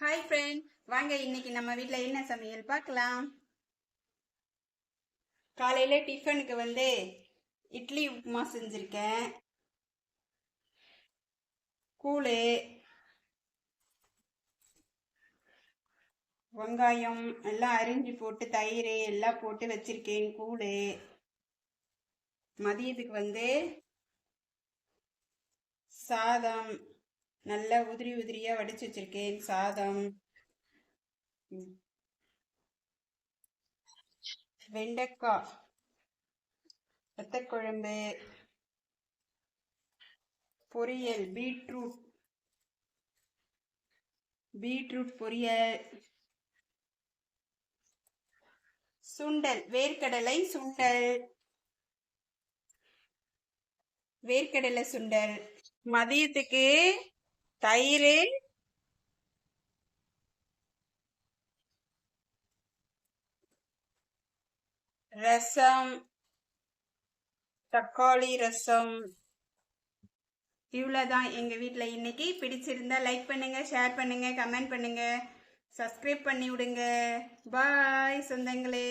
Hi friend வாங்க இன்னைக்கு நம்ம வீட்டில் என்ன சமையல்? பார்க்கலாம். காலையில் டிஃபனுக்கு வந்து இட்லி உப்புமா செஞ்சுருக்கேன். கூழு வெங்காயம் எல்லாம் அரிஞ்சு போட்டு தயிர் எல்லாம் போட்டு வச்சுருக்கேன் கூழு. மதியத்துக்கு வந்து சாதம் நல்லா உதிரி உதிரியா வடிச்சு வச்சிருக்கேன். சாதம். வெண்டைக்காய். வத்தக்குழம்பு. பொரியல். பீட்ரூட். பீட்ரூட் பொரியல். சுண்டல். வேர்க்கடலை சுண்டல். வேர்க்கடலை சுண்டல். மதியத்துக்கு தயிர். ரசம். தக்காளி ரசம். இவ்வளோதான் எங்கள் வீட்டில் இன்னைக்கு. பிடிச்சிருந்தா லைக் பண்ணுங்க ஷேர் பண்ணுங்க கமெண்ட் பண்ணுங்க. சப்ஸ்கிரைப் பண்ணி விடுங்க. பாய் சொந்தங்களே.